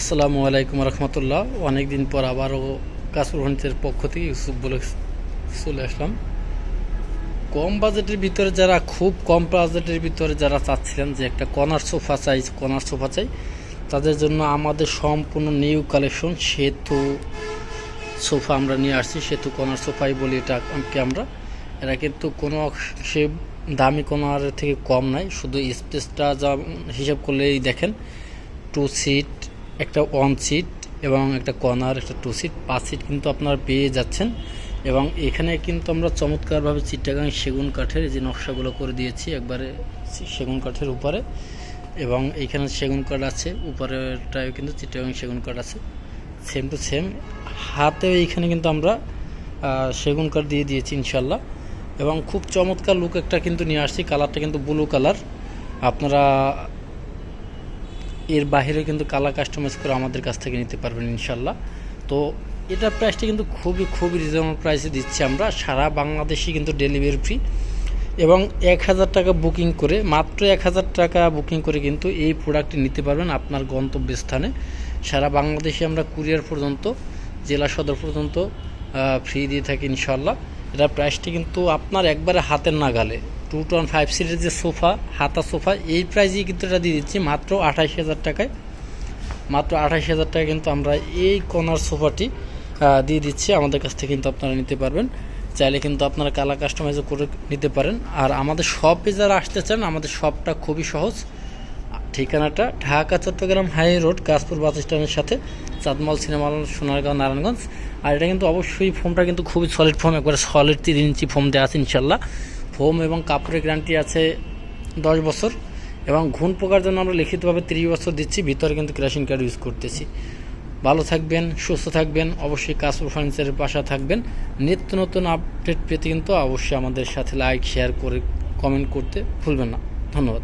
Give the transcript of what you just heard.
আসসালামু আলাইকুম রহমতুল্লাহ। অনেক দিন পর আবারও কাসুর ফর্নিচারের পক্ষ থেকে ইউসুফ বলে চলে আসলাম। কম বাজেটের ভিতরে যারা, খুব কম বাজেটের ভিতরে যারা চাচ্ছিলেন যে একটা কর্নার সোফা চাই কর্নার সোফা চাই, তাদের জন্য আমাদের সম্পূর্ণ নিউ কালেকশন সেতু সোফা আমরা নিয়ে আসছি। সেতু কর্নার সোফাই বলি এটাকে আমরা। এরা কিন্তু কোনো সে দামি কোনার থেকে কম নাই। শুধু স্পেসটা যা হিসাব করলেই দেখেন টু সিট একটা ওয়ান সিট এবং একটা কর্নার একটা টু সিট পাঁচ সিট কিন্তু আপনারা পেয়ে যাচ্ছেন। এবং এখানে কিন্তু আমরা চমৎকারভাবে চিটাগাং সেগুন কাঠের যে নকশাগুলো করে দিয়েছি একবারে সেগুন কাঠের উপরে। এবং এইখানে সেগুন কাঠ আছে উপরেরটায় কিন্তু চিটাগাং সেগুন কাঠ আছে। সেম টু সেম হাতেও এইখানে কিন্তু আমরা সেগুন কাঠ দিয়ে দিয়েছি ইনশাল্লাহ এবং খুব চমৎকার লুক একটা কিন্তু নিয়ে আসছি, কালারটা কিন্তু ব্লু কালার আপনারা এর বাইরে কিন্তু কালার কাস্টমাইজ করে আমাদের কাছ থেকে নিতে পারবেন ইনশাল্লাহ তো এটার প্রাইসটা কিন্তু খুবই খুবই রিজনেবল প্রাইসে দিচ্ছি আমরা। সারা বাংলাদেশে কিন্তু ডেলিভারি ফ্রি এবং এক হাজার টাকা বুকিং করে, মাত্র এক হাজার টাকা বুকিং করে কিন্তু এই প্রোডাক্টটি নিতে পারবেন আপনার গন্তব্যস্থানে। সারা বাংলাদেশে আমরা কুরিয়ার পর্যন্ত, জেলা সদর পর্যন্ত ফ্রি দিয়ে থাকি ইনশাল্লাহ এটার প্রাইসটি কিন্তু আপনার একবারে হাতের নাগালে। টু টন ফাইভ সিটের যে সোফা হাতা সোফা এই প্রাইজেই কিন্তু এটা দিয়ে দিচ্ছি মাত্র আঠাশ হাজার টাকায়। মাত্র আঠাশ হাজার টাকা কিন্তু আমরা এই কর্নার সোফাটি দিয়ে দিচ্ছি। আমাদের কাছ থেকে কিন্তু আপনারা নিতে পারবেন। চাইলে কিন্তু আপনারা কালার কাস্টমাইজও করে নিতে পারেন। আর আমাদের শপে যারা আসতে চান আমাদের শপটা খুবই সহজ। ঠিকানাটা Dhaka Chittagong high road Kashpur bus স্ট্যান্ডের সাথে চাঁদমাল সিনেমা হল, সোনারগাঁও নারায়ণগঞ্জ। আর এটা কিন্তু অবশ্যই ফোমটা কিন্তু খুবই সলিড ফোম একবারে সলিড তিন ইঞ্চি ফোম দেওয়া আছে ইনশাল্লাহ। ফোম এবং কাপড়ের গ্যারান্টি আছে দশ বছর এবং ঘুণ পোকার জন্য আমরা লিখিতভাবে তিরিশ বছর দিচ্ছি, ভিতরে কিন্তু ক্রেশন কার্ড ইউজ করতেছি। ভালো থাকবেন, সুস্থ থাকবেন, অবশ্যই কাসপুর ফার্নিচারের পাশা থাকবেন। নিত্য নতুন আপডেট পেতে কিন্তু অবশ্যই আমাদের সাথে লাইক শেয়ার করে কমেন্ট করতে ভুলবেন না। ধন্যবাদ।